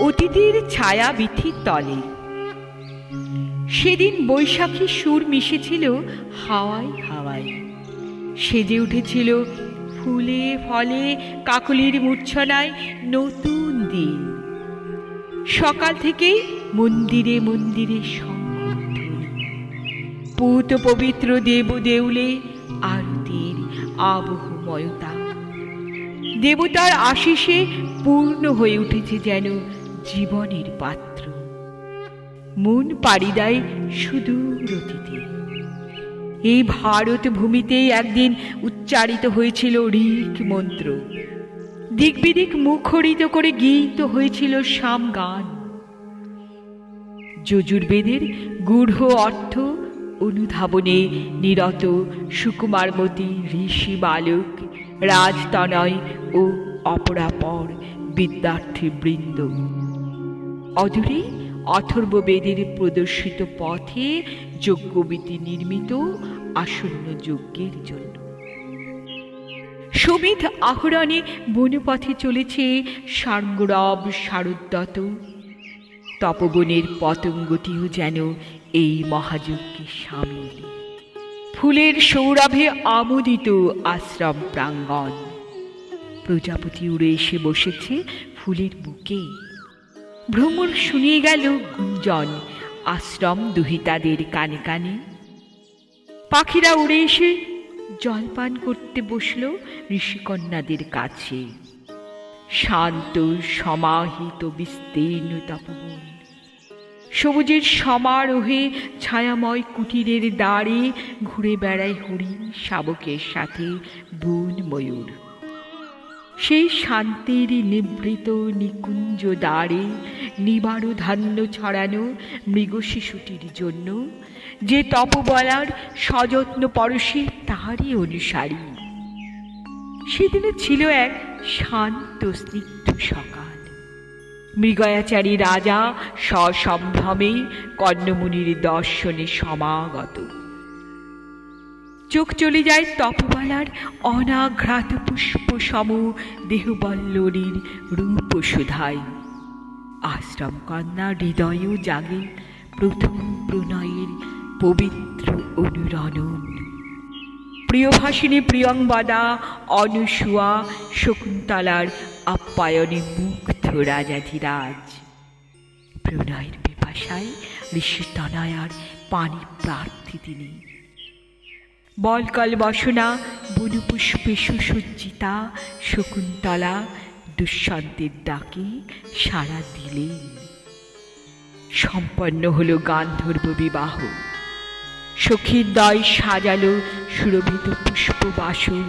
নদীর ছায়া বিথির তলে। সেদিন বৈশাখী সুর মিশেছিল হাওয়ায় হাওয়ায়। সেজে উঠেছিল ফুলে ফলে কাকলির মূর্ছনায় নতুন দিন। সকাল থেকেই মন্দিরে মন্দিরে পুত পবিত্র দেব দেউলে আরতির আবহময়তা। দেবতার আশিসে পূর্ণ হয়ে উঠেছে যেন জীবনের পাত্র। মন পাড়ি দেয় সুদূর অতীতে। এই ভারত ভূমিতেই একদিন উচ্চারিত হয়েছিল ঋক মন্ত্র। দিক বিদিক মুখরিত করে গীত হয়েছিল সাম গান। যজুর্বেদের গূঢ় অর্থ অনুধাবনে নিরত সুকুমারমতী, ঋষি বালক, রাজতনয় ও অপরাপর বিদ্যার্থী বৃন্দ অদূরে অথর্ব বেদের প্রদর্শিত পথে যজ্ঞবিধি নির্মিত আসন্ন যজ্ঞের জন্য। সমিত আহরণে বনপথে চলেছে সাঙ্গরব শারদত তপবনের পতঙ্গটিও যেন এই মহাযজ্ঞে সামিল। ফুলের সৌরভে আমোদিত আশ্রম প্রাঙ্গণ। প্রজাপতি উড়ে এসে বসেছে ফুলের বুকে। ভ্রমর শুনিয়ে গেল গুঞ্জন, আশ্রম দুহিতাদের কানে কানে। পাখিরা উড়ে এসে জলপান করতে বসল ঋষিকন্যাদের কাছে। শান্ত, সমাহিত, বিস্তীর্ণ তপবন। সবুজের সমারোহে ছায়াময় কুটিরের দ্বারে ঘুরে বেড়ায় হরিণ শাবকের সাথে বন ময়ূর। সেই শান্তির নিভৃত নিকুঞ্জ দ্বারে নিবারো ধান্য ছড়ানো মৃগ শিশুটির জন্য, যে তপবলার সযত্ন পরশে তারই অনুসারী। সেদিনে ছিল এক শান্ত স্নিগ্ধ সকাল। মৃগয়াচারী রাজা সসম্ভ্রমে কর্ণমুনির দর্শনে সমাগত। চোখ চলে যায় তপবালার অনাঘ্রাত পুষ্প সম দেহবল্লরীর রূপ আশ্রম কন্যা হৃদয়ও জাগে, প্রথম প্রণয়ের পবিত্র অনুরণন। প্রিয়ভাষিনী প্রিয়ংবদা অনুসুয়া শকুন্তলার আপ্যায়নে মুগ্ধ রাজাধিরাজ। প্রণয়ের পিপাসায় ঋষি তনয়ার পানি প্রার্থী তিনি। বলকল বসনা বনপুষ্পে সুসজ্জিতা, শকুন্তলা দুঃশান্তের ডাকে সাড়া দিলেন সম্পন্ন হলো গান্ধর্ব বিবাহ। সখীর দয় সাজালো সুরভিত পুষ্প বাসর।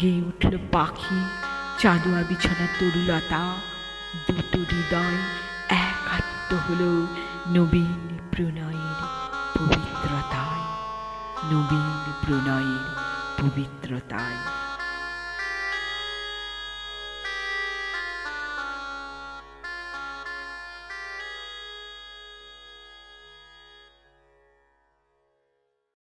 গেয়ে উঠল পাখি, চাঁদুয়া বিছানা তরুলতা। দুটো হৃদয় একাত্ম হল নবীন প্রণয়ের পবিত্রতায়। নবীন প্রণয়ের পবিত্রতায়।